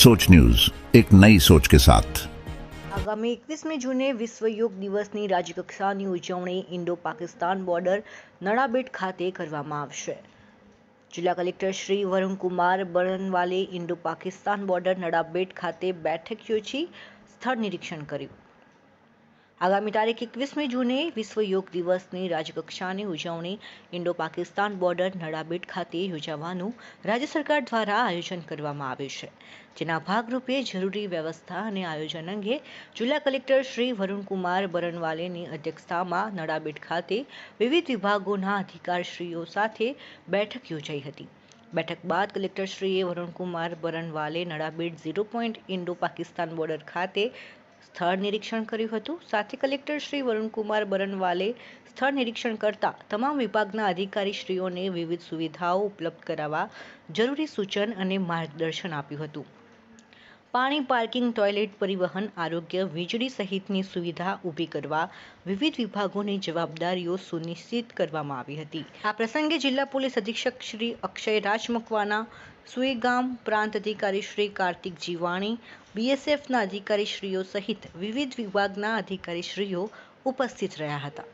सोच न्यूज एक नई सोच के साथ આગામી એકવીસમી જૂને વિશ્વ યોગ દિવસની રાજ્યકક્ષાની ઉજવણી ઇન્ડો પાકિસ્તાન બોર્ડર નડાબેટ ખાતે કરવામાં આવશે જિલ્લા કલેક્ટર શ્રી વરુણકુમાર બરનવાલે ઇન્ડો પાકિસ્તાન બોર્ડર નડાબેટ ખાતે બેઠક યોજી સ્થળ નિરીક્ષણ કર્યું આગામી તારીખ એકવીસમી જૂને વિશ્વ યોગ દિવસની રાજ્યકક્ષાની ઉજવણી ઇન્ડો પાકિસ્તાન બોર્ડર નડાબેટ ખાતે યોજાવાનું રાજ્ય સરકાર દ્વારા આયોજન કરવામાં આવ્યું છે. જેના ભાગરૂપે જરૂરી વ્યવસ્થા અને આયોજન અંગે જિલ્લા કલેક્ટર શ્રી વરુણકુમાર બરનવાલેની અધ્યક્ષતામાં નડાબેટ ખાતે વિવિધ વિભાગોના અધિકારશ્રીઓ સાથે બેઠક યોજાઈ હતી. બેઠક બાદ કલેક્ટરશ્રીએ Varunkumar બરનવાલે Nadabet zero point Indo Pakistan border ખાતે સ્થળ નિરીક્ષણ કર્યું હતું. સાથે કલેક્ટર શ્રી વરુણકુમાર બરનવાલે સ્થળ નિરીક્ષણ કરતા તમામ વિભાગના અધિકારીશ્રીઓને વિવિધ સુવિધાઓ ઉપલબ્ધ કરાવવા જરૂરી સૂચન અને માર્ગદર્શન આપ્યું હતું. પાણી પાર્કિંગ, ટોયલેટ પરિવહન, આરોગ્ય વીજળી સહિતની સુવિધા ઊભી કરવા વિવિધ વિભાગોની જવાબદારીઓ સુનિશ્ચિત કરવામાં આવી હતી. આ પ્રસંગે જિલ્લા પોલીસ અધિક્ષક શ્રી અક્ષય રાજ મકવાના સુઈગામ પ્રાંત અધિકારી શ્રી કાર્તિક જીવાણી, બીએસએફના અધિકારીશ્રીઓ સહિત વિવિધ વિભાગના અધિકારીશ્રીઓ ઉપસ્થિત રહ્યા હતા.